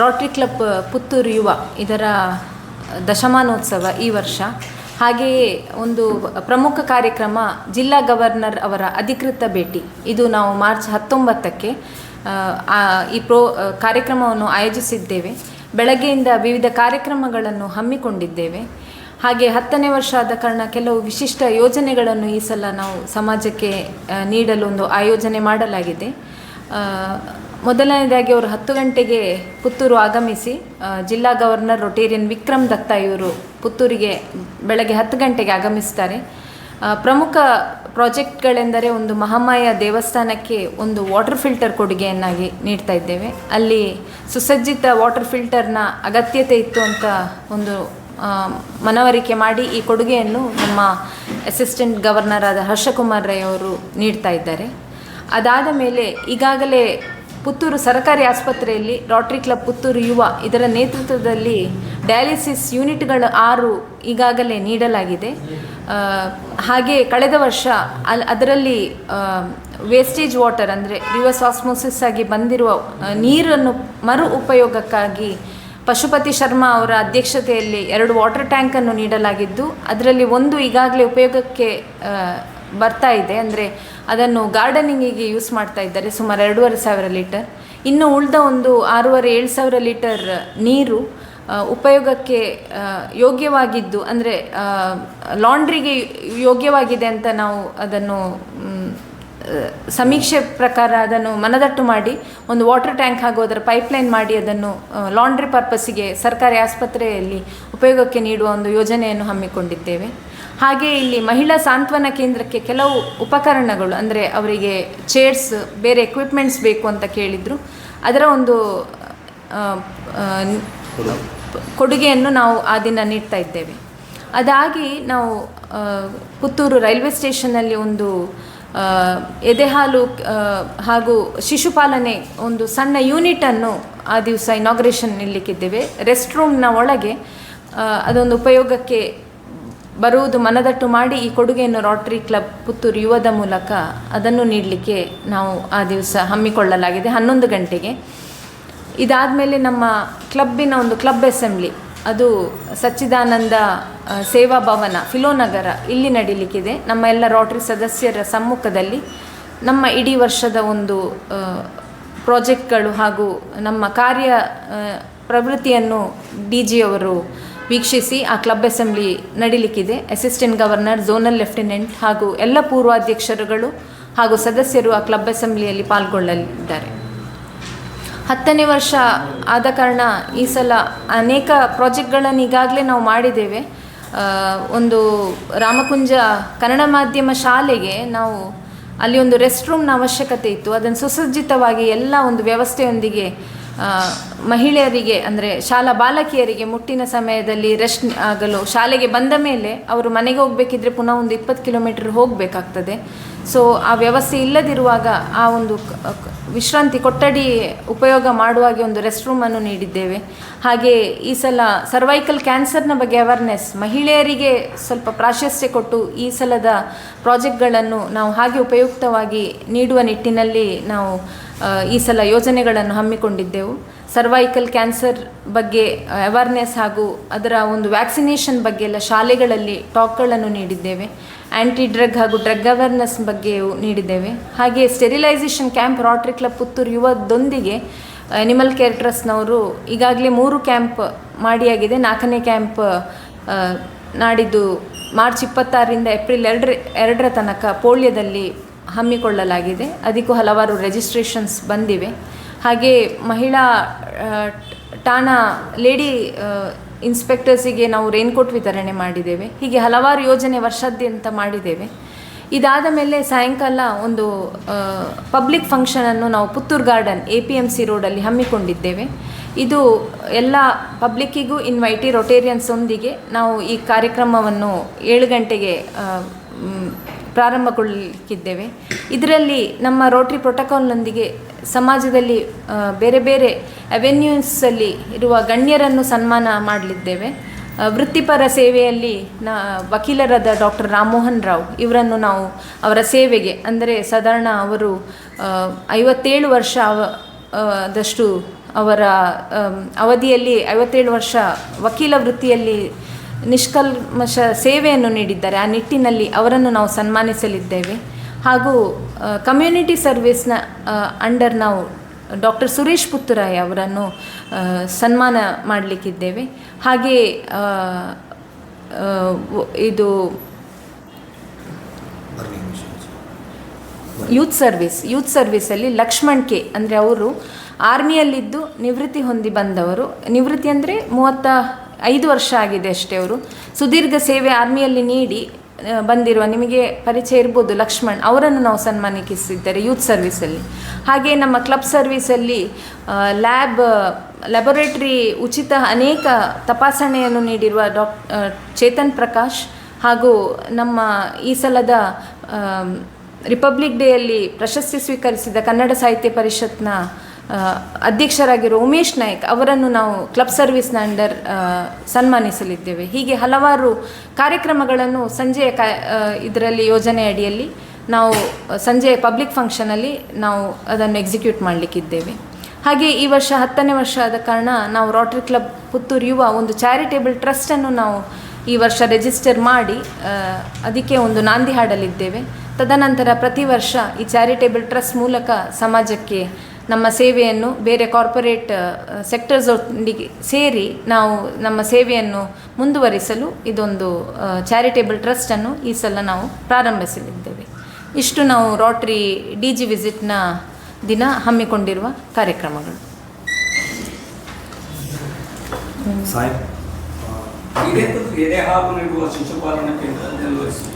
Rotary club Puttur ಯುವ ಇದರ ದಶಮಾನೋತ್ಸವ ಈ ವರ್ಷ. ಹಾಗೆಯೇ ಒಂದು ಪ್ರಮುಖ ಕಾರ್ಯಕ್ರಮ ಜಿಲ್ಲಾ ಗವರ್ನರ್ ಅವರ ಅಧಿಕೃತ ಭೇಟಿ. ಇದು ನಾವು ಮಾರ್ಚ್ ಹತ್ತೊಂಬತ್ತಕ್ಕೆ ಈ ಪ್ರೋ ಕಾರ್ಯಕ್ರಮವನ್ನು ಆಯೋಜಿಸಿದ್ದೇವೆ. ಬೆಳಗ್ಗೆಯಿಂದ ವಿವಿಧ ಕಾರ್ಯಕ್ರಮಗಳನ್ನು ಹಮ್ಮಿಕೊಂಡಿದ್ದೇವೆ. ಹಾಗೆ ಹತ್ತನೇ ವರ್ಷ ಆದ ಕಾರಣ ಕೆಲವು ವಿಶಿಷ್ಟ ಯೋಜನೆಗಳನ್ನು ಈ ಸಲ ನಾವು ಸಮಾಜಕ್ಕೆ ನೀಡಲು ಒಂದು ಆಯೋಜನೆ ಮಾಡಲಾಗಿದೆ. ಮೊದಲನೇದಾಗಿ ಅವರು ಹತ್ತು ಗಂಟೆಗೆ ಪುತ್ತೂರು ಆಗಮಿಸಿ ಜಿಲ್ಲಾ ಗವರ್ನರ್ ರೊಟೇರಿಯನ್ ವಿಕ್ರಮ್ ದತ್ತ ಇವರು ಪುತ್ತೂರಿಗೆ ಬೆಳಗ್ಗೆ ಹತ್ತು ಗಂಟೆಗೆ ಆಗಮಿಸ್ತಾರೆ. ಪ್ರಮುಖ ಪ್ರಾಜೆಕ್ಟ್ಗಳೆಂದರೆ ಒಂದು ಮಹಾಮಾಯ ದೇವಸ್ಥಾನಕ್ಕೆ ಒಂದು ವಾಟರ್ ಫಿಲ್ಟರ್ ಕೊಡುಗೆಯನ್ನಾಗಿ ನೀಡ್ತಾ ಇದ್ದೇವೆ. ಅಲ್ಲಿ ಸುಸಜ್ಜಿತ ವಾಟರ್ ಫಿಲ್ಟರ್ನ ಅಗತ್ಯತೆ ಇತ್ತು ಅಂತ ಒಂದು ಮನವರಿಕೆ ಮಾಡಿ ಈ ಕೊಡುಗೆಯನ್ನು ನಮ್ಮ ಅಸಿಸ್ಟೆಂಟ್ ಗವರ್ನರ್ ಆದ ಹರ್ಷಕುಮಾರ್ ರೈ ಅವರು ನೀಡ್ತಾ ಇದ್ದಾರೆ. ಅದಾದ ಮೇಲೆ ಈಗಾಗಲೇ ಪುತ್ತೂರು ಸರ್ಕಾರಿ ಆಸ್ಪತ್ರೆಯಲ್ಲಿ ರಾಟ್ರಿ ಕ್ಲಬ್ ಪುತ್ತೂರು ಯುವ ಇದರ ನೇತೃತ್ವದಲ್ಲಿ ಡಯಾಲಿಸಿಸ್ ಯೂನಿಟ್ಗಳು ಆರು ಈಗಾಗಲೇ ನೀಡಲಾಗಿದೆ. ಹಾಗೆ ಕಳೆದ ವರ್ಷ ಅಲ್, ಅದರಲ್ಲಿ ವೇಸ್ಟೇಜ್ ವಾಟರ್ ಅಂದರೆ ರಿವರ್ಸ್ ಆಸ್ಮೋಸಿಸ್ ಆಗಿ ಬಂದಿರುವ ನೀರನ್ನು ಮರು ಉಪಯೋಗಕ್ಕಾಗಿ ಪಶುಪತಿ ಶರ್ಮಾ ಅವರ ಅಧ್ಯಕ್ಷತೆಯಲ್ಲಿ ಎರಡು ವಾಟರ್ ಟ್ಯಾಂಕನ್ನು ನೀಡಲಾಗಿದ್ದು, ಅದರಲ್ಲಿ ಒಂದು ಈಗಾಗಲೇ ಉಪಯೋಗಕ್ಕೆ ಬರ್ತಾ ಇದೆ. ಅಂದರೆ ಅದನ್ನು ಗಾರ್ಡನಿಂಗಿಗೆ ಯೂಸ್ ಮಾಡ್ತಾ ಇದ್ದಾರೆ. ಸುಮಾರು ಎರಡೂವರೆ ಸಾವಿರ ಲೀಟರ್. ಇನ್ನು ಉಳಿದ ಒಂದು ಆರೂವರೆ, ಏಳು ಸಾವಿರ ಲೀಟರ್ ನೀರು ಉಪಯೋಗಕ್ಕೆ ಯೋಗ್ಯವಾಗಿದ್ದು, ಅಂದರೆ ಲಾಂಡ್ರಿಗೆ ಯೋಗ್ಯವಾಗಿದೆ ಅಂತ ನಾವು ಅದನ್ನು ಸಮೀಕ್ಷೆ ಪ್ರಕಾರ ಅದನ್ನು ಮನದಟ್ಟು ಮಾಡಿ, ಒಂದು ವಾಟರ್ ಟ್ಯಾಂಕ್ ಹಾಗೂ ಅದರ ಪೈಪ್ಲೈನ್ ಮಾಡಿ ಅದನ್ನು ಲಾಂಡ್ರಿ ಪರ್ಪಸ್ಸಿಗೆ ಸರ್ಕಾರಿ ಆಸ್ಪತ್ರೆಯಲ್ಲಿ ಉಪಯೋಗಕ್ಕೆ ನೀಡುವ ಒಂದು ಯೋಜನೆಯನ್ನು ಹಮ್ಮಿಕೊಂಡಿದ್ದೇವೆ. ಹಾಗೆ ಇಲ್ಲಿ ಮಹಿಳಾ ಸಾಂತ್ವನ ಕೇಂದ್ರಕ್ಕೆ ಕೆಲವು ಉಪಕರಣಗಳು, ಅಂದರೆ ಅವರಿಗೆ ಚೇರ್ಸ್, ಬೇರೆ ಎಕ್ವಿಪ್ಮೆಂಟ್ಸ್ ಬೇಕು ಅಂತ ಕೇಳಿದರು. ಅದರ ಒಂದು ಕೊಡುಗೆಯನ್ನು ನಾವು ಆ ದಿನ ನೀಡ್ತಾ ಇದ್ದೇವೆ. ಅದಾಗಿ ನಾವು ಪುತ್ತೂರು ರೈಲ್ವೆ ಸ್ಟೇಷನ್ನಲ್ಲಿ ಒಂದು ಎದೆಹಾಲು ಹಾಗೂ ಶಿಶುಪಾಲನೆ ಒಂದು ಸಣ್ಣ ಯೂನಿಟನ್ನು ಆ ದಿವಸ ಇನಾಗ್ರೇಷನ್ ನಿಲ್ಲಿಕ್ಕಿದ್ದೇವೆ. ರೆಸ್ಟ್ ರೂಮ್ನ ಒಳಗೆ ಅದೊಂದು ಉಪಯೋಗಕ್ಕೆ ಬರುವುದು ಮನದಟ್ಟು ಮಾಡಿ ಈ ಕೊಡುಗೆಯನ್ನು ರಾಟ್ರಿ ಕ್ಲಬ್ ಪುತ್ತೂರು ಯುವದ ಮೂಲಕ ಅದನ್ನು ನೀಡಲಿಕ್ಕೆ ನಾವು ಆ ದಿವಸ ಹಮ್ಮಿಕೊಳ್ಳಲಾಗಿದೆ ಹನ್ನೊಂದು ಗಂಟೆಗೆ. ಇದಾದಮೇಲೆ ನಮ್ಮ ಕ್ಲಬ್ಬಿನ ಒಂದು ಕ್ಲಬ್ ಅಸೆಂಬ್ಲಿ ಅದು ಸಚ್ಚಿದಾನಂದ ಸೇವಾ ಭವನ ಫಿಲೋನಗರ ಇಲ್ಲಿ ನಡೀಲಿಕ್ಕಿದೆ. ನಮ್ಮ ಎಲ್ಲ ರೋಟರಿ ಸದಸ್ಯರ ಸಮ್ಮುಖದಲ್ಲಿ ನಮ್ಮ ಇಡೀ ವರ್ಷದ ಒಂದು ಪ್ರಾಜೆಕ್ಟ್ಗಳು ಹಾಗೂ ನಮ್ಮ ಕಾರ್ಯ ಪ್ರವೃತ್ತಿಯನ್ನು ಡಿ ಜಿ ಅವರು ವೀಕ್ಷಿಸಿ ಆ ಕ್ಲಬ್ ಅಸೆಂಬ್ಲಿ ನಡೀಲಿಕ್ಕಿದೆ. ಅಸಿಸ್ಟೆಂಟ್ ಗವರ್ನರ್, ಝೋನಲ್ ಲೆಫ್ಟಿನೆಂಟ್ ಹಾಗೂ ಎಲ್ಲ ಪೂರ್ವಾಧ್ಯಕ್ಷರುಗಳು ಹಾಗೂ ಸದಸ್ಯರು ಆ ಕ್ಲಬ್ ಅಸೆಂಬ್ಲಿಯಲ್ಲಿ ಪಾಲ್ಗೊಳ್ಳಲಿದ್ದಾರೆ. ಹತ್ತನೇ ವರ್ಷ ಆದ ಕಾರಣ ಈ ಸಲ ಅನೇಕ ಪ್ರಾಜೆಕ್ಟ್ಗಳನ್ನು ಈಗಾಗಲೇ ನಾವು ಮಾಡಿದ್ದೇವೆ. ಒಂದು ರಾಮಕುಂಜ ಕನ್ನಡ ಮಾಧ್ಯಮ ಶಾಲೆಗೆ ನಾವು ಅಲ್ಲಿ ಒಂದು ರೆಸ್ಟ್ ರೂಮ್ನ ಅವಶ್ಯಕತೆ ಇತ್ತು. ಅದನ್ನು ಸುಸಜ್ಜಿತವಾಗಿ ಎಲ್ಲ ಒಂದು ವ್ಯವಸ್ಥೆಯೊಂದಿಗೆ ಮಹಿಳೆಯರಿಗೆ ಅಂದರೆ ಶಾಲಾ ಬಾಲಕಿಯರಿಗೆ ಮುಟ್ಟಿನ ಸಮಯದಲ್ಲಿ ರೆಸ್ಟ್ ಆಗಲು ಶಾಲೆಗೆ ಬಂದ ಮೇಲೆ ಅವರು ಮನೆಗೆ ಹೋಗಬೇಕಿದ್ರೆ ಪುನಃ ಒಂದು ಇಪ್ಪತ್ತು ಕಿಲೋಮೀಟರ್ ಹೋಗಬೇಕಾಗ್ತದೆ. ಸೊ ಆ ವ್ಯವಸ್ಥೆ ಇಲ್ಲದಿರುವಾಗ ಆ ಒಂದು ವಿಶ್ರಾಂತಿ ಕೊಠಡಿ ಉಪಯೋಗ ಮಾಡುವಾಗೆ ಒಂದು ರೆಸ್ಟ್ ರೂಮನ್ನು ನೀಡಿದ್ದೇವೆ. ಹಾಗೆ ಈ ಸಲ ಸರ್ವೈಕಲ್ ಕ್ಯಾನ್ಸರ್ನ ಬಗ್ಗೆ ಅವೇರ್ನೆಸ್ ಮಹಿಳೆಯರಿಗೆ ಸ್ವಲ್ಪ ಪ್ರಾಶಸ್ತ್ಯ ಕೊಟ್ಟು ಈ ಸಲದ ಪ್ರಾಜೆಕ್ಟ್ಗಳನ್ನು ನಾವು ಹಾಗೆ ಉಪಯುಕ್ತವಾಗಿ ನೀಡುವ ನಿಟ್ಟಿನಲ್ಲಿ ನಾವು ಈ ಸಲ ಯೋಜನೆಗಳನ್ನು ಹಮ್ಮಿಕೊಂಡಿದ್ದೆವು. ಸರ್ವೈಕಲ್ ಕ್ಯಾನ್ಸರ್ ಬಗ್ಗೆ ಅವೇರ್ನೆಸ್ ಹಾಗೂ ಅದರ ಒಂದು ವ್ಯಾಕ್ಸಿನೇಷನ್ ಬಗ್ಗೆ ಎಲ್ಲ ಶಾಲೆಗಳಲ್ಲಿ ಟಾಕ್ಗಳನ್ನು ನೀಡಿದ್ದೇವೆ. ಆ್ಯಂಟಿ ಡ್ರಗ್ ಹಾಗೂ ಡ್ರಗ್ ಅವೇರ್ನೆಸ್ ಬಗ್ಗೆಯೂ ನೀಡಿದ್ದೇವೆ. ಹಾಗೆ sterilisation camp rotary club Puttur ಯುವದೊಂದಿಗೆ animal care ಟ್ರಸ್ಟ್ನವರು ಈಗಾಗಲೇ ಮೂರು ಕ್ಯಾಂಪ್ ಮಾಡಿಯಾಗಿದೆ. ನಾಲ್ಕನೇ ಕ್ಯಾಂಪ್ ನಾಡಿದ್ದು ಮಾರ್ಚ್ ಇಪ್ಪತ್ತಾರರಿಂದ ಏಪ್ರಿಲ್ ಎರಡರ ಎರಡರ ತನಕ ಪೋಳ್ಯದಲ್ಲಿ ಹಮ್ಮಿಕೊಳ್ಳಲಾಗಿದೆ. ಅದಕ್ಕೂ ಹಲವಾರು ರಿಜಿಸ್ಟ್ರೇಷನ್ಸ್ ಬಂದಿವೆ. ಹಾಗೆ ಮಹಿಳಾ ಟಾಣಾ ಲೇಡಿ ಇನ್ಸ್ಪೆಕ್ಟರ್ಸಿಗೆ ನಾವು ರೈನ್ಕೋಟ್ ವಿತರಣೆ ಮಾಡಿದ್ದೇವೆ. ಹೀಗೆ ಹಲವಾರು ಯೋಜನೆ ವರ್ಷಾದ್ಯಂತ ಮಾಡಿದ್ದೇವೆ. ಇದಾದ ಮೇಲೆ ಸಾಯಂಕಾಲ ಒಂದು ಪಬ್ಲಿಕ್ ಫಂಕ್ಷನನ್ನು ನಾವು Puttur garden A P M C ರೋಡಲ್ಲಿ ಹಮ್ಮಿಕೊಂಡಿದ್ದೇವೆ. ಇದು ಎಲ್ಲ ಪಬ್ಲಿಕ್ಕಿಗೂ ಇನ್ವೈಟಿ ರೊಟೇರಿಯನ್ಸ್ ಒಂದಿಗೆ ನಾವು ಈ ಕಾರ್ಯಕ್ರಮವನ್ನು ಏಳು ಗಂಟೆಗೆ ಪ್ರಾರಂಭಗೊಳ್ಳಲಿಕ್ಕಿದ್ದೇವೆ ಇದರಲ್ಲಿ ನಮ್ಮ ರೋಟ್ರಿ ಪ್ರೋಟೋಕಾಲ್ನೊಂದಿಗೆ ಸಮಾಜದಲ್ಲಿ ಬೇರೆ ಬೇರೆ ಅವೆನ್ಯೂಸಲ್ಲಿ ಇರುವ ಗಣ್ಯರನ್ನು ಸನ್ಮಾನ ಮಾಡಲಿದ್ದೇವೆ. ವೃತ್ತಿಪರ ಸೇವೆಯಲ್ಲಿ ನ, ವಕೀಲರಾದ ಡಾಕ್ಟರ್ ರಾಮಮೋಹನ್ ರಾವ್ ಇವರನ್ನು ನಾವು ಅವರ ಸೇವೆಗೆ, ಅಂದರೆ ಸಾಧಾರಣ ಅವರು ಐವತ್ತೇಳು ವರ್ಷ ದಷ್ಟು ಅವರ ಅವಧಿಯಲ್ಲಿ ಐವತ್ತೇಳು ವರ್ಷ ವಕೀಲ ವೃತ್ತಿಯಲ್ಲಿ ನಿಷ್ಕಲ್ಮಶ ಸೇವೆಯನ್ನು ನೀಡಿದ್ದಾರೆ. ಆ ನಿಟ್ಟಿನಲ್ಲಿ ಅವರನ್ನು ನಾವು ಸನ್ಮಾನಿಸಲಿದ್ದೇವೆ. ಹಾಗೂ ಕಮ್ಯುನಿಟಿ ಸರ್ವಿಸ್ನ ಅಂಡರ್ ನಾವು ಡಾಕ್ಟರ್ ಸುರೇಶ್ ಪುತ್ತುರಾಯ್ ಅವರನ್ನು ಸನ್ಮಾನ ಮಾಡಲಿಕ್ಕಿದ್ದೇವೆ. ಹಾಗೆ ಇದು ಯೂತ್ ಸರ್ವಿಸ್ ಯೂತ್ ಸರ್ವಿಸಲ್ಲಿ ಲಕ್ಷ್ಮಣ್ ಕೆ ಅಂದರೆ ಅವರು ಆರ್ಮಿಯಲ್ಲಿದ್ದು ನಿವೃತ್ತಿ ಹೊಂದಿ ಬಂದವರು. ನಿವೃತ್ತಿ ಅಂದರೆ ಮೂವತ್ತ ಐದು ವರ್ಷ ಆಗಿದೆ ಅಷ್ಟೇ ಅವರು. ಸುದೀರ್ಘ ಸೇವೆ ಆರ್ಮಿಯಲ್ಲಿ ನೀಡಿ ಬಂದಿರುವ ನಿಮಗೆ ಪರಿಚಯ ಇರ್ಬೋದು ಲಕ್ಷ್ಮಣ್. ಅವರನ್ನು ನಾವು ಸನ್ಮಾನಿಸಿದ್ದಾರೆ ಯೂತ್ ಸರ್ವಿಸಲ್ಲಿ. ಹಾಗೆ ನಮ್ಮ ಕ್ಲಬ್ ಸರ್ವಿಸಲ್ಲಿ ಲ್ಯಾಬ್, ಲ್ಯಾಬೊರೇಟ್ರಿ ಉಚಿತ ಅನೇಕ ತಪಾಸಣೆಯನ್ನು ನೀಡಿರುವ ಡಾಕ್ ಚೇತನ್ ಪ್ರಕಾಶ್ ಹಾಗೂ ನಮ್ಮ ಈ ಸಲದ ರಿಪಬ್ಲಿಕ್ ಡೇಯಲ್ಲಿ ಪ್ರಶಸ್ತಿ ಸ್ವೀಕರಿಸಿದ ಕನ್ನಡ ಸಾಹಿತ್ಯ ಪರಿಷತ್ನ ಅಧ್ಯಕ್ಷರಾಗಿರುವ ಉಮೇಶ್ ನಾಯ್ಕ್ ಅವರನ್ನು ನಾವು ಕ್ಲಬ್ ಸರ್ವಿಸ್ನ ಅಂಡರ್ ಸನ್ಮಾನಿಸಲಿದ್ದೇವೆ. ಹೀಗೆ ಹಲವಾರು ಕಾರ್ಯಕ್ರಮಗಳನ್ನು ಸಂಜೆಯ ಕ ಇದರಲ್ಲಿ ಯೋಜನೆ ಅಡಿಯಲ್ಲಿ ನಾವು ಸಂಜೆಯ ಪಬ್ಲಿಕ್ ಫಂಕ್ಷನಲ್ಲಿ ನಾವು ಅದನ್ನು ಎಕ್ಸಿಕ್ಯೂಟ್ ಮಾಡಲಿಕ್ಕಿದ್ದೇವೆ. ಹಾಗೆ ಈ ವರ್ಷ ಹತ್ತನೇ ವರ್ಷ ಆದ ಕಾರಣ ನಾವು ರೋಟರಿ ಕ್ಲಬ್ ಪುತ್ತೂರು ಯುವ ಒಂದು ಚಾರಿಟೇಬಲ್ ಟ್ರಸ್ಟನ್ನು ನಾವು ಈ ವರ್ಷ ರಿಜಿಸ್ಟರ್ ಮಾಡಿ ಅದಕ್ಕೆ ಒಂದು ನಾಂದಿ ಹಾಡಲಿದ್ದೇವೆ. ತದನಂತರ ಪ್ರತಿ ವರ್ಷ ಈ ಚಾರಿಟೇಬಲ್ ಟ್ರಸ್ಟ್ ಮೂಲಕ ಸಮಾಜಕ್ಕೆ ನಮ್ಮ ಸೇವೆಯನ್ನು ಬೇರೆ ಕಾರ್ಪೊರೇಟ್ ಸೆಕ್ಟರ್ಸ್ ಒಟ್ಟಿಗೆ ಸೇರಿ ನಾವು ನಮ್ಮ ಸೇವೆಯನ್ನು ಮುಂದುವರಿಸಲು ಇದೊಂದು ಚಾರಿಟೇಬಲ್ ಟ್ರಸ್ಟನ್ನು ಈ ಸಲ ನಾವು ಪ್ರಾರಂಭಿಸಲಿದ್ದೇವೆ. ಇಷ್ಟು ನಾವು ರಾಟ್ರಿ ಡಿ ಜಿ ವಿಸಿಟ್ನ ದಿನ ಹಮ್ಮಿಕೊಂಡಿರುವ ಕಾರ್ಯಕ್ರಮಗಳು.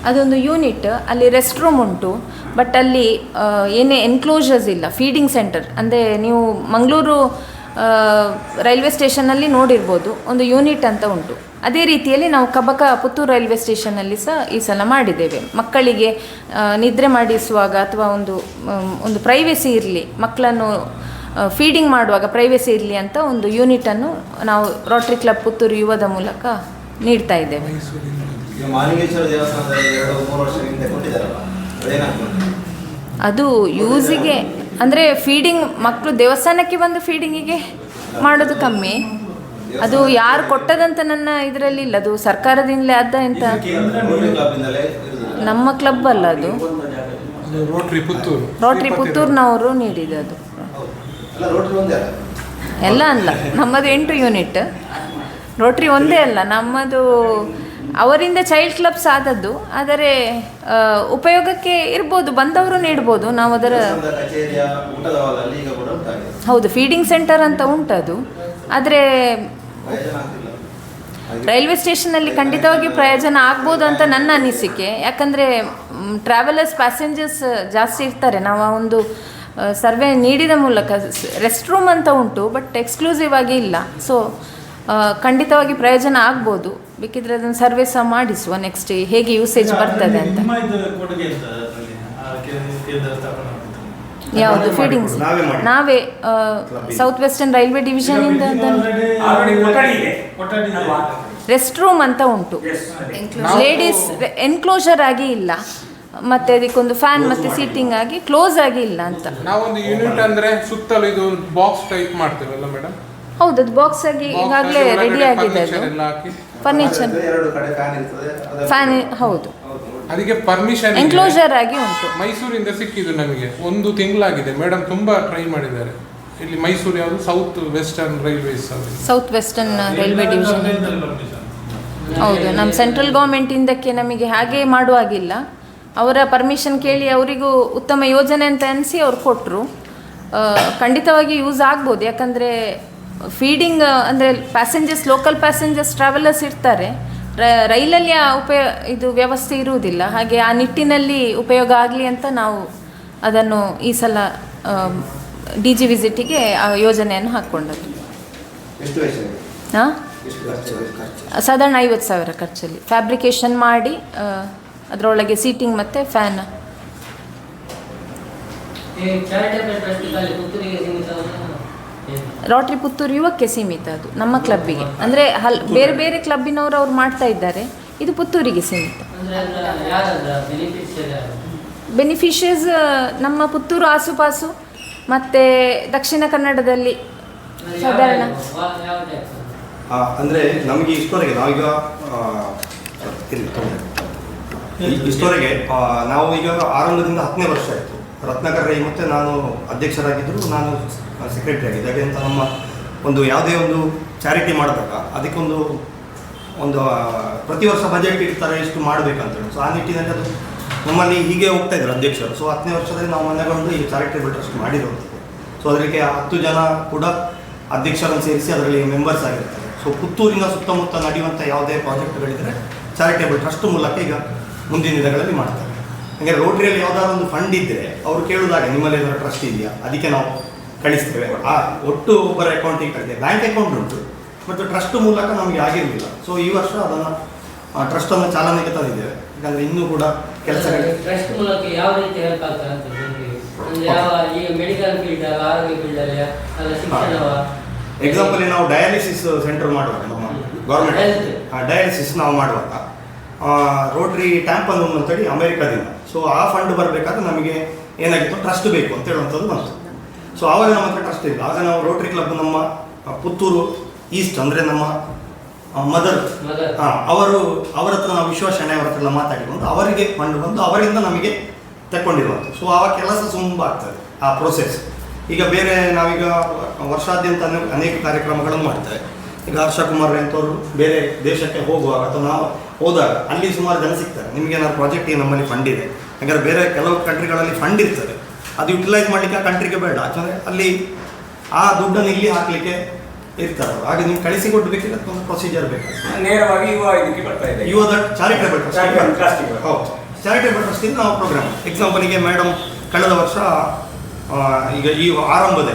ಅದೊಂದು ಯೂನಿಟ್ ಅಲ್ಲಿ ರೆಸ್ಟ್ ರೂಮ್ ಉಂಟು ಬಟ್ ಅಲ್ಲಿ ಏನೇ ಎನ್ಕ್ಲೋಜರ್ಸ್ ಇಲ್ಲ ಫೀಡಿಂಗ್ ಸೆಂಟರ್ ಅಂದರೆ ನೀವು ಮಂಗಳೂರು ರೈಲ್ವೆ ಸ್ಟೇಷನಲ್ಲಿ ನೋಡಿರ್ಬೋದು, ಒಂದು ಯೂನಿಟ್ ಅಂತ ಉಂಟು. ಅದೇ ರೀತಿಯಲ್ಲಿ ನಾವು ಕಬಕ ಪುತ್ತೂರು ರೈಲ್ವೆ ಸ್ಟೇಷನಲ್ಲಿ ಸಹ ಈ ಸಲ ಮಾಡಿದ್ದೇವೆ. ಮಕ್ಕಳಿಗೆ ನಿದ್ರೆ ಮಾಡಿಸುವಾಗ ಅಥವಾ ಒಂದು ಒಂದು ಪ್ರೈವೇಸಿ ಇರಲಿ, ಮಕ್ಕಳನ್ನು ಫೀಡಿಂಗ್ ಮಾಡುವಾಗ ಪ್ರೈವೇಸಿ ಇರಲಿ ಅಂತ ಒಂದು ಯೂನಿಟನ್ನು ನಾವು ರೋಟ್ರಿ ಕ್ಲಬ್ ಪುತ್ತೂರು ಯುವದ ಮೂಲಕ ನೀಡ್ತಾ ಇದ್ದೇವೆ. ಅದು ಯೂಸಿಗೆ ಅಂದರೆ ಫೀಡಿಂಗ್ ಮಕ್ಕಳು ದೇವಸ್ಥಾನಕ್ಕೆ ಬಂದು ಫೀಡಿಂಗಿಗೆ ಮಾಡೋದು ಕಮ್ಮಿ. ಅದು ಯಾರು ಕೊಟ್ಟದಂತ ನನ್ನ ಇದರಲ್ಲಿ ಇಲ್ಲ ಅದು ಸರ್ಕಾರದಿಂದಲೇ ಅದ ಎಂತ? ನಮ್ಮ ಕ್ಲಬ್ ಅಲ್ಲ ಅದು. ಅದು ರೋಟ್ರಿ ಪುತ್ತೂರು. ರೋಟ್ರಿ ಪುತ್ತೂರಿನವರು ನೀಡಿದ್ದು ಹೌದು ಅಲ್ಲ ರೋಟರಿ ಒಂದೇ ಅಲ್ಲ ಎಲ್ಲ ಅಲ್ಲ ನಮ್ಮದು ಎಂಟು ಯೂನಿಟ್ ರೋಟ್ರಿ ಒಂದೇ ಅಲ್ಲ ನಮ್ಮದು ಅವರಿಂದ ಚೈಲ್ಡ್ ಕ್ಲಬ್ಸ್ ಆದದ್ದು ಆದರೆ ಉಪಯೋಗಕ್ಕೆ ಇರ್ಬೋದು ಬಂದವರು ನೀಡ್ಬೋದು ನಾವು ಅದರ ಹೌದು ಫೀಡಿಂಗ್ ಸೆಂಟರ್ ಅಂತ ಉಂಟದು. ಆದರೆ ರೈಲ್ವೆ ಸ್ಟೇಷನಲ್ಲಿ ಖಂಡಿತವಾಗಿ ಪ್ರಯೋಜನ ಆಗ್ಬೋದು ಅಂತ ನನ್ನ ಅನಿಸಿಕೆ. ಯಾಕಂದರೆ ಟ್ರಾವೆಲರ್ಸ್ ಪ್ಯಾಸೆಂಜರ್ಸ್ ಜಾಸ್ತಿ ಇರ್ತಾರೆ. ನಾವು ಒಂದು ಸರ್ವೆ ನೀಡಿದ ಮೂಲಕ ರೆಸ್ಟ್ ರೂಮ್ ಅಂತ ಉಂಟು ಬಟ್ ಎಕ್ಸ್ಕ್ಲೂಸಿವ್ ಆಗಿ ಇಲ್ಲ. ಸೊ ಖಂಡಿತವಾಗಿ ಪ್ರಯೋಜನ ಆಗ್ಬೋದು. ಬೇಕಿದ್ರೆ ಅದನ್ನು ಸರ್ವೆ ಸಹ ಮಾಡಿಸುವ ನೆಕ್ಸ್ಟ್ ಹೇಗೆ ಯೂಸೇಜ್ ಬರ್ತದೆ ಅಂತ? ಯಾವುದು? ಫೀಡಿಂಗ್ಸ್ ನಾವೇ ನಾವೇ ಸೌತ್ ವೆಸ್ಟರ್ನ್ ರೈಲ್ವೆ ಡಿವಿಷನ್ ಇಂದ ರೆಸ್ಟ್ ರೂಮ್ ಅಂತ ಉಂಟು. ಲೇಡೀಸ್ ಎನ್ಕ್ಲೋಜರ್ ಆಗಿ ಇಲ್ಲ. ಮತ್ತೆ ಅದಕ್ಕೊಂದು ಫ್ಯಾನ್ ಮತ್ತೆ ಸೀಟಿಂಗ್ ಆಗಿ ಕ್ಲೋಸ್ ಆಗಿ ಇಲ್ಲ ಅಂತ. ನಾವೊಂದು ಯೂನಿಟ್ ಅಂದ್ರೆ ಸುತ್ತಲೂ ಇದು ಒಂದು ಬಾಕ್ಸ್ ಟೈಪ್ ಮಾಡ್ತೀವಲ್ಲ ಮೇಡಮ್ ಹೌದು ಅದು ಬಾಕ್ಸ್ ಆಗಿ ಈಗಾಗಲೇ ರೆಡಿ ಆಗಿದೆ ಅದು. ಫರ್ನಿಚರ್ ಎರಡು ಕಡೆ ಫ್ಯಾನ್ ಇರ್ತದೆ ಫ್ಯಾನ್ ಹೌದು. ಅದಕ್ಕೆ ಪರ್ಮಿಷನ್ ಎನ್ಕ್ಲೋಜರ್ ಆಗಿ ಉಂಟು. ಮೈಸೂರಿಂದ ಸಿಕ್ಕಿದ್ದು ನಮಗೆ. ಒಂದು ತಿಂಗಳಾಗಿದೆ. ಮೇಡಮ್ ತುಂಬಾ ಟ್ರೈ ಮಾಡಿದ್ದಾರೆ. ಇಲ್ಲಿ ಮೈಸೂರು ಯಾವುದು? South western railways south western railway division ಹೌದು ನಮ್ಮ ಸೆಂಟ್ರಲ್ ಗೌರ್ಮೆಂಟಿಂದಕ್ಕೆ ನಮಗೆ ಹಾಗೆ ಮಾಡುವಾಗಿಲ್ಲ. ಅವರ ಪರ್ಮಿಷನ್ ಕೇಳಿ ಅವರಿಗೂ ಉತ್ತಮ ಯೋಜನೆ ಅಂತ ಅನಿಸಿ ಅವ್ರು ಕೊಟ್ಟರು ಖಂಡಿತವಾಗಿ ಯೂಸ್ ಆಗ್ಬೋದು. ಯಾಕಂದರೆ ಫೀಡಿಂಗ್ ಅಂದರೆ ಪ್ಯಾಸೆಂಜರ್ಸ್ ಲೋಕಲ್ ಪ್ಯಾಸೆಂಜರ್ಸ್ ಟ್ರಾವೆಲರ್ಸ್ ಇರ್ತಾರೆ. ರ- ರೈಲಲ್ಲಿ ಆ ಉಪಯ ಇದು ವ್ಯವಸ್ಥೆ ಇರುವುದಿಲ್ಲ. ಹಾಗೆ ಆ ನಿಟ್ಟಿನಲ್ಲಿ ಉಪಯೋಗ ಆಗಲಿ ಅಂತ ನಾವು ಅದನ್ನು ಈ ಸಲ ಡಿ ಜಿ ವಿಸಿಟಿಗೆ ಆ ಯೋಜನೆಯನ್ನು ಹಾಕ್ಕೊಂಡದ್ದು? ಹಾಂ ಸಾಧಾರಣ ಐವತ್ತು ಸಾವಿರ ಖರ್ಚಲ್ಲಿ. ಫ್ಯಾಬ್ರಿಕೇಷನ್ ಮಾಡಿ ಅದರೊಳಗೆ ಸೀಟಿಂಗ್ ಮತ್ತು ಫ್ಯಾನ್ ರಾಟ್ರಿ ಚಾರಿಟೇಬಲ್ ಟ್ರಸ್ಟ್ ಅಲ್ಲಿ ಪುತ್ತೂರಿಗೆ ಸೀಮಿತವಲ್ಲ ಏನು? ರೋಟ್ರಿ ಪುತ್ತೂರು ಯುವಕ್ಕೆ ಸೀಮಿತ ಅದು ನಮ್ಮ ಕ್ಲಬ್ಬಿಗೆ ಅಂದರೆ ಹಲ್ ಬೇರೆ ಬೇರೆ ಕ್ಲಬ್ಬಿನವರು ಅವ್ರು ಮಾಡ್ತಾ ಇದ್ದಾರೆ ಇದು ಪುತ್ತೂರಿಗೆ ಸೀಮಿತ. ಬೆನಿಫಿಷಿಯರ್ಸ್ ನಮ್ಮ ಪುತ್ತೂರು ಆಸುಪಾಸು ಮತ್ತು ದಕ್ಷಿಣ ಕನ್ನಡದಲ್ಲಿ ಸಾಧಾರಣ? ಅಂದ್ರೆ ನಮಗೆ ಇಷ್ಟವರೆಗೆ ನಾವೀಗ ಇಷ್ಟವರೆಗೆ ನಾವು ಈಗ ಆರಂಭದಿಂದ ಹತ್ತನೇ ವರ್ಷ ಆಯಿತು. ರತ್ನಾಕರ್ ರೈ ಮತ್ತೆ ನಾನು ಅಧ್ಯಕ್ಷರಾಗಿದ್ದರು ನಾನು ಸೆಕ್ರೆಟರಿ ಆಗಿದ್ದೆ. ಹಾಗೆ ಅಂತ ನಮ್ಮ ಒಂದು ಯಾವುದೇ ಒಂದು ಚಾರಿಟಿ ಮಾಡಿದಾಗ ಅದಕ್ಕೊಂದು ಒಂದು ಪ್ರತಿ ವರ್ಷ ಬಜೆಟ್ ಇರ್ತಾರೆ ಎಷ್ಟು ಮಾಡಬೇಕಂತೇಳಿ. ಸೊ ಆ ನಿಟ್ಟಿನಲ್ಲಿ ಅದು ನಮ್ಮಲ್ಲಿ ಹೀಗೆ ಹೋಗ್ತಾ ಇದ್ರು ಅಧ್ಯಕ್ಷರು. ಸೊ ಹತ್ತನೇ ವರ್ಷದಲ್ಲಿ ನಾವು ಮನೆಗೊಂಡು ಈ ಚಾರಿಟೇಬಲ್ ಟ್ರಸ್ಟ್ ಮಾಡಿರುವಂಥದ್ದು ಸೊ ಅದಕ್ಕೆ ಹತ್ತು ಜನ ಕೂಡ ಅಧ್ಯಕ್ಷರನ್ನು ಸೇರಿಸಿ ಅದರಲ್ಲಿ ಮೆಂಬರ್ಸ್ ಆಗಿರ್ತಾರೆ. ಸೊ ಪುತ್ತೂರಿನ ಸುತ್ತಮುತ್ತ ನಡೆಯುವಂಥ ಯಾವುದೇ ಪ್ರಾಜೆಕ್ಟ್ಗಳಿದ್ದರೆ ಚಾರಿಟೇಬಲ್ ಟ್ರಸ್ಟ್ ಮೂಲಕ ಈಗ ಮುಂದಿನ ದಿನಗಳಲ್ಲಿ ಮಾಡ್ತಾರೆ. ಹಾಗೆ ರೋಟ್ರಿಯಲ್ಲಿ ಯಾವುದಾದ್ರು ಒಂದು ಫಂಡ್ ಇದ್ದರೆ ಅವರು ಕೇಳುವಾಗ ನಿಮ್ಮಲ್ಲಿ ಏನಾದರೂ ಟ್ರಸ್ಟ್ ಇದೆಯಾ? ಅದಕ್ಕೆ ನಾವು ಕಳಿಸ್ತೇವೆ. ಆ ಒಟ್ಟು ಒಬ್ಬರ ಅಕೌಂಟಿಗೆ ಕಳಿಸ್ತೇವೆ. ಬ್ಯಾಂಕ್ ಅಕೌಂಟ್ ಉಂಟು ಮತ್ತು ಟ್ರಸ್ಟ್ ಮೂಲಕ ನಮಗೆ ಆಗಿರಲಿಲ್ಲ ಸೊ ಈ ವರ್ಷ ಅದನ್ನು ಟ್ರಸ್ಟನ್ನು ಚಾಲನೆಗೆ ತಂದಿದ್ದೇವೆ. ಯಾಕಂದರೆ ಇನ್ನೂ ಕೂಡ ಕೆಲಸ ಟ್ರಸ್ಟ್ ಮೂಲಕ ಯಾವ ರೀತಿ ಹೆಲ್ಪ್ ಅಂತ ಯಾವ ಈ ಮೆಡಿಕಲ್ ಫೀಲ್ಡ್ ಆರೋಗ್ಯ ಫೀಲ್ಡ್ ಅಲ್ಲಿ ಅಲ್ಲ ಶಿಕ್ಷಣವ ಎಕ್ಸಾಂಪಲ್ ನಾವು ಡಯಾಲಿಸಿಸ್ ಸೆಂಟರ್ ಮಾಡುವಾಗ ನಮ್ಮ ಗೌರ್ಮೆಂಟ್. ಡಯಾಲಿಸಿಸ್ ನಾವು ಮಾಡುವಾಗ. ರೋಟ್ರಿ ಟ್ಯಾಂಪನ್ ಅಂತೇಳಿ ಅಮೆರಿಕಾದಿಂದ. ಸೊ ಆ ಫಂಡ್ ಬರಬೇಕಾದ್ರೆ ನಮಗೆ ಏನಾಗಿತ್ತು? ಟ್ರಸ್ಟ್ ಬೇಕು ಅಂತ ಹೇಳುವಂಥದ್ದು ಬಂತು. ಸೊ ಆವಾಗ ನಮ್ಮ ಹತ್ರ ಟ್ರಸ್ಟ್ ಇಲ್ಲ ಆಗ ನಾವು ರೋಟ್ರಿ ಕ್ಲಬ್ ನಮ್ಮ ಪುತ್ತೂರು ಈಸ್ಟ್ ಅಂದರೆ ನಮ್ಮ ಮದರ್ ಹಾಂ ಅವರು ಅವರ ಹತ್ರ ನಾವು ವಿಶ್ವಾಸಣೆ ಅವರ ಹತ್ರ ಎಲ್ಲ ಮಾತಾಡಿಕೊಂಡು ಅವರಿಗೆ ಫಂಡ್ ಬಂದು ಅವರಿಂದ ನಮಗೆ ತಗೊಂಡಿರುವಂಥದ್ದು ಸೊ ಆ ಕೆಲಸ ತುಂಬ ಆಗ್ತದೆ ಆ ಪ್ರೊಸೆಸ್ ಈಗ ಬೇರೆ ನಾವೀಗ ವರ್ಷಾದ್ಯಂತ ಅನೇಕ- ಅನೇಕ ಕಾರ್ಯಕ್ರಮಗಳನ್ನು ಮಾಡ್ತೇವೆ. ಈಗ ಹರ್ಷ ಕುಮಾರ್ ಅಂತವರು ಬೇರೆ ದೇಶಕ್ಕೆ ಹೋಗುವಾಗ ಅಥವಾ ನಾವು ಹೋದಾಗ ಅಲ್ಲಿ ಸುಮಾರು ಜನ ಸಿಗ್ತಾರೆ. ನಿಮಗೆ ಏನಾದ್ರು ಪ್ರಾಜೆಕ್ಟ್ ನಮ್ಮಲ್ಲಿ ಫಂಡ್ ಇದೆ. ಯಾಕಂದರೆ ಬೇರೆ ಕೆಲವು ಕಂಟ್ರಿಗಳಲ್ಲಿ ಫಂಡ್ ಇರ್ತದೆ. ಅದು ಯುಟಿಲೈಸ್ ಮಾಡಲಿಕ್ಕೆ ಆ ಕಂಟ್ರಿಗೆ ಬೇಡ. ಯಾಕಂದರೆ ಅಲ್ಲಿ ಆ ದುಡ್ಡನ್ನು ಇಲ್ಲಿ ಹಾಕಲಿಕ್ಕೆ ಇರ್ತಾರೆ. ಹಾಗೆ ನೀವು ಕಳಿಸಿ ಕೊಡಬೇಕಿಲ್ಲ ಒಂದು ಪ್ರೊಸೀಜರ್ ಬೇಕು. ನೇರವಾಗಿ ಯುವ ಇದಕ್ಕೆ ಬರ್ತಾ ಇದೆ. ಯುವ ಚಾರಿಟೇಬಲ್ ಟ್ರಸ್ಟ್ ಹೌದು. ಚಾರಿಟೇಬಲ್ ಟ್ರಸ್ಟ್ ನಾವು ಪ್ರೋಗ್ರಾಮ್ ಎಕ್ಸಾಂಪಲ್ಗೆ ಮೇಡಮ್ ಕಳೆದ ವರ್ಷ ಈಗ ಈ ಆರಂಭದಲ್ಲಿ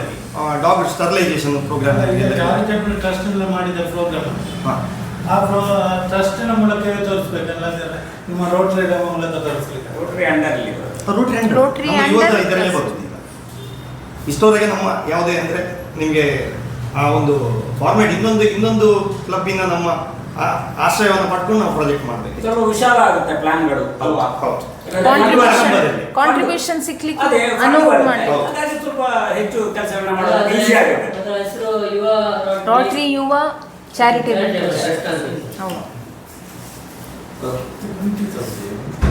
dog sterilisation programme charitable trust ಇಂದ ಮಾಡಿದ ಪ್ರೋಗ್ರಾಮ್ ಆ ಟ್ರಸ್ಟಿನ ತೋರಿಸ್ಬೇಕಲ್ಲ ಅಂದ್ರೆ ನಿಮ್ಮ ರೋಟರಿ ಮೂಲಕ ತೋರಿಸ್ಲಿಕ್ಕೆ. Rotary under. ರೋಟ್ರಿ ಇದರಲ್ಲೇ ಇಷ್ಟವರೆಗೆ ನಮ್ಮ ಯಾವುದೇ ಅಂದ್ರೆ ನಿಮಗೆ ಆ ಒಂದು ಫಾರ್ಮೇಟ್ ಇನ್ನೊಂದು ಇನ್ನೊಂದು ಕ್ಲಬ್ಬಿನ ನಮ್ಮ ಆ- ಆಶ್ರಯವನ್ನು ಪಡ್ಕೊಂಡು ನಾವು ಪ್ರಾಜೆಕ್ಟ್ ಮಾಡಬೇಕು. ಸ್ವಲ್ಪ ವಿಶಾಲ ಆಗುತ್ತೆ ಪ್ಲಾನ್ಗಳು ಅಲ್ವಾ? ಹೌದು ಕಾಂಟ್ರಿಬ್ಯೂಷನ್ ಸಿಕ್ಲಿಕ್ಕೆ ಅನುವು. ಸ್ವಲ್ಪ ಹೆಚ್ಚು ಕೆಲಸಗಳನ್ನ ಮಾಡೋದು ಈಸಿ ಆಗುತ್ತೆ. ಅದರ ಹೆಸರು ಯುವ ರೋಟರಿ ಯುವ ಚಾರಿಟೇಬಲ್ Charitable ಟ್ರಸ್ಟ್ trust ಅಂತ. ಹೌದು ಹೌದು.